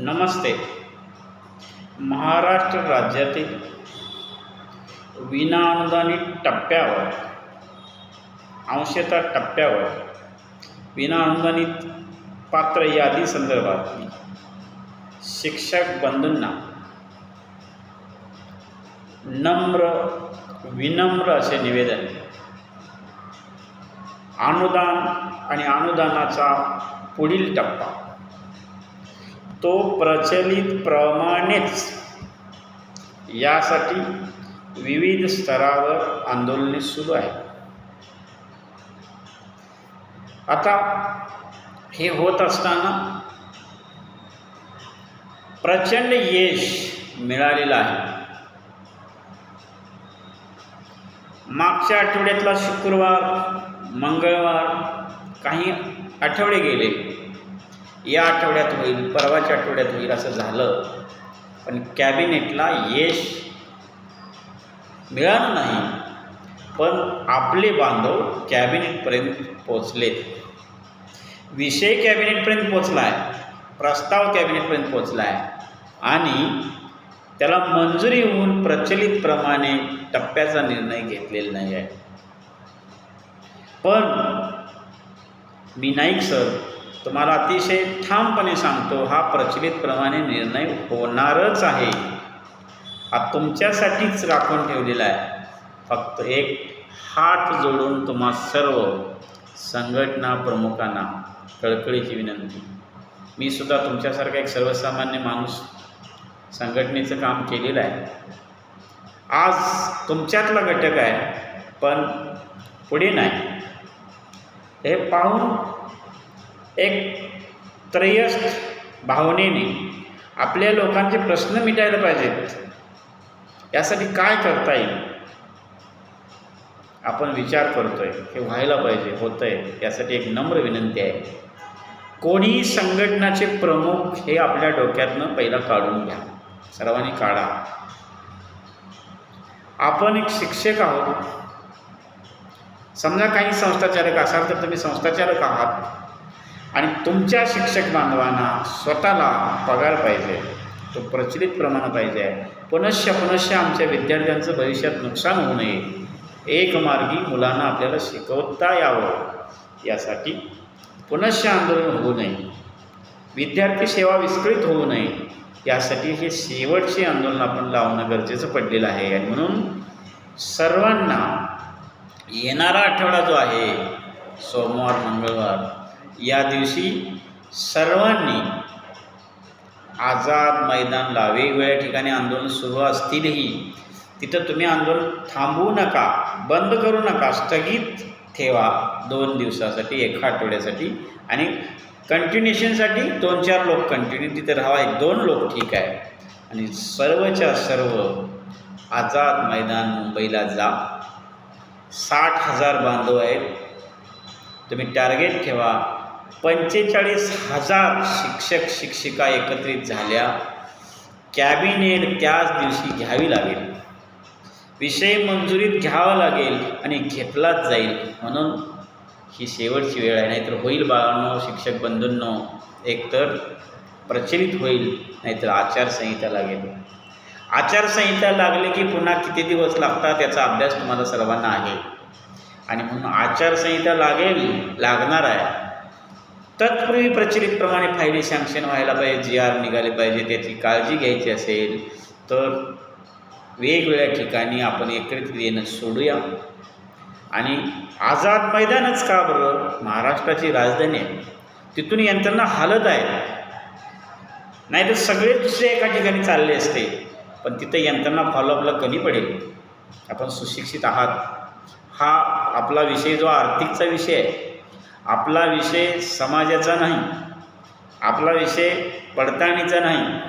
नमस्ते. महाराष्ट्र राज्यातील विनाअनुदानित टप्प्यावर अंशतः टप्प्यावर विनाअनुदानित पात्र यादी संदर्भात शिक्षक बंधूंना नम्र विनम्र असे निवेदन अनुदान आणि अनुदानाचा पुढील टप्पा. तो प्रचलित प्रमाणेच यासाठी विविध स्तरावर आंदोलने सुरू आहेत. आता हे होत असताना प्रचंड यश मिळालेलं आहे. मागच्या आठवड्यातला शुक्रवार मंगळवार काही आठवडे गेले. या आठवड्यात होईल परवाच्या आठवड्यात होईल असं झालं. पण कॅबिनेटला यश मिळालं नाही. पण आपले बांधव कॅबिनेटपर्यंत पोचले विषय कॅबिनेटपर्यंत पोचला आहे प्रस्ताव कॅबिनेटपर्यंत पोचला आहे आणि त्याला मंजुरी होऊन प्रचलितप्रमाणे टप्प्याचा निर्णय घेतलेला नाही आहे पण मी नाईक सर तुम्हाला अतिशय ठामपणे सांगतो हा प्रचलितप्रमाणे निर्णय होणारच आहे. हा तुमच्यासाठीच राखून ठेवलेला आहे. फक्त एक हात जोडून तुम्हा सर्व संघटना प्रमुखांना कळकळीची विनंती. मी सुद्धा तुमच्यासारखा एक सर्वसामान्य माणूस संघटनेचं काम केलेलं आहे. आज तुमच्यातला घटक आहे पण पुढे नाही. हे पाहून एक त्रयस्थ भावनेने आपल्या लोकांचे प्रश्न मिटायला पाहिजेत. यासाठी काय करता येईल? आपण विचार करतोय हे व्हायला पाहिजे होतंय. यासाठी एक नम्र विनंती आहे. कोणीही संघटनाचे प्रमुख हे आपल्या डोक्यातनं पहिला काढून घ्या. सर्वांनी काढा. आपण एक शिक्षक आहोत. समजा काही संस्थाचालक असाल तर तुम्ही संस्थाचालक आहात. आणि तुमच्या शिक्षक बांधवांना स्वतःला पगार पाहिजे तो प्रचलित प्रमाण पाहिजे. आहे पुनश्च पुनश्च आमच्या विद्यार्थ्यांचं भविष्यात नुकसान होऊ नये. एक मार्गी मुलांना आपल्याला शिकवता यावं यासाठी पुनश्च आंदोलन होऊ नये. विद्यार्थी सेवा विस्कळीत होऊ नये यासाठी हे शेवटचे आंदोलन आपण लावणं गरजेचं पडलेलं आहे. आणि म्हणून सर्वांना येणारा आठवडा जो आहे सोमवार मंगळवार या दिवशी सर्वांनी आझाद मैदानला वेगवेगळ्या ठिकाणी आंदोलन सुरू असतीलही. तिथं तुम्ही आंदोलन थांबवू नका बंद करू नका स्थगित ठेवा दोन दिवसासाठी एका आठवड्यासाठी आणि कंटिन्युएशनसाठी दोन चार लोक कंटिन्यू तिथे राहावा एक दोन लोक ठीक आहे. आणि सर्वच्या सर्व आझाद मैदान मुंबईला जा. साठ हजार बांधव आहेत. तुम्ही टार्गेट ठेवा. पंचेचाळीस हजार शिक्षक शिक्षिका एकत्रित झाल्या. कॅबिनेट त्याच दिवशी घ्यावी लागेल. विषय मंजुरीत घ्यावा लागेल आणि घेतलाच जाईल. म्हणून ही शेवटची वेळ आहे. नाहीतर होईल बाळांनो शिक्षक बंधूंनो एकतर प्रचलित होईल नाहीतर आचारसंहिता लागेल. आचारसंहिता लागली की पुन्हा किती दिवस लागतात याचा अभ्यास तुम्हाला सर्वांना आहे. आणि म्हणून आचारसंहिता लागेल लागणार आहे. तत्पूर्वी प्रचलितप्रमाणे फायली सँक्शन व्हायला पाहिजे जी आर निघाले पाहिजे त्याची काळजी घ्यायची असेल तर वेगवेगळ्या ठिकाणी आपण एकत्रित येणं सोडूया. आणि आझाद मैदानच का बरं? महाराष्ट्राची राजधानी आहे. तिथून यंत्रणा हालत आहे. नाही तर सगळे दुसरे एका ठिकाणी चालले असते पण तिथं यंत्रणा फॉलोअपला कमी पडेल. आपण सुशिक्षित आहात. हा आपला विषय जो आर्थिकचा विषय आहे आपला विषय समाजाचा नाही आपला विषय पडताळणीचा नाही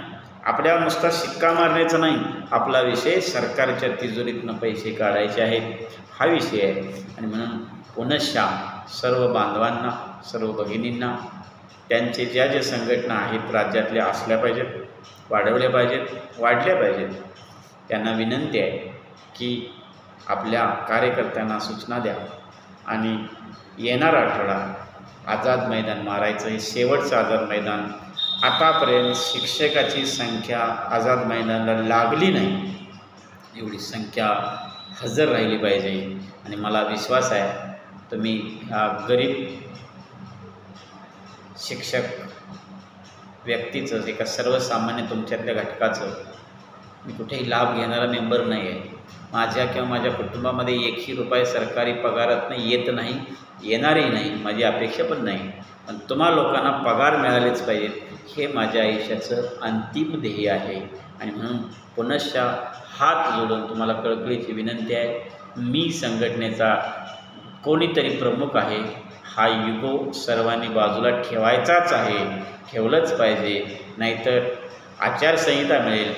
आपल्या नुसता शिक्का मारण्याचा नाही आपला विषय सरकारच्या तिजोरीतनं पैसे काढायचे आहेत. हा विषय आहे. आणि म्हणून पुनश्चा सर्व बांधवांना सर्व भगिनींना त्यांचे ज्या ज्या संघटना आहेत राज्यातल्या असल्या पाहिजेत वाढवल्या पाहिजेत वाढल्या पाहिजेत त्यांना विनंती आहे की आपल्या कार्यकर्त्यांना सूचना द्या. आणि येणारा आठवडा आझाद मैदान मारायचं हे शेवटचं आझाद मैदान. आतापर्यंत शिक्षकाची संख्या आझाद मैदानाला लागली नाही. एवढी संख्या हजर राहिली पाहिजे. आणि मला विश्वास आहे तुम्ही ह्या गरीब शिक्षक व्यक्तीचं एका सर्वसामान्य तुमच्यातल्या घटकाचं मी कुठेही लाभ घेणारा मेंबर नाही आहे माझ्या किंवा माझ्या कुटुंबामध्ये एकही रुपये सरकारी पगारातनं येत नाही येणारही नाही माझी अपेक्षा पण नाही. पण तुम्हा लोकांना पगार मिळालेच पाहिजेत हे माझ्या आयुष्याचं अंतिम ध्येय आहे. आणि म्हणून पुनश्च हात जोडून तुम्हाला कळकळीची विनंती आहे मी संघटनेचा कोणीतरी प्रमुख आहे हा युगो सर्वांनी बाजूला ठेवायचाच आहे ठेवलंच पाहिजे नाहीतर आचारसंहिता मिळेल.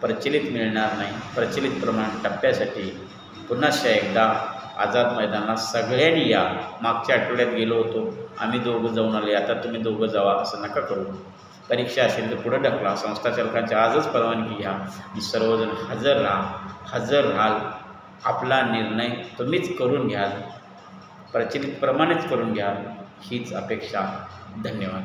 प्रचलित मिळणार नाही. प्रचलित प्रमाण टप्प्यासाठी पुन्हा एकदा आझाद मैदानात सगळ्यांनी या मागच्या आठवड्यात गेलो होतो. आम्ही दोघं जाऊन आले आता तुम्ही दोघं जावा असं नका करू. परीक्षा असेल तर पुढं ढकला. संस्थाचालकांची आजच परवानगी घ्या. आणि सर्वजण हजर राहा. हजर राहाल. आपला निर्णय तुम्हीच करून घ्याल. प्रचलित प्रमाणेच करून घ्याल. हीच अपेक्षा. धन्यवाद.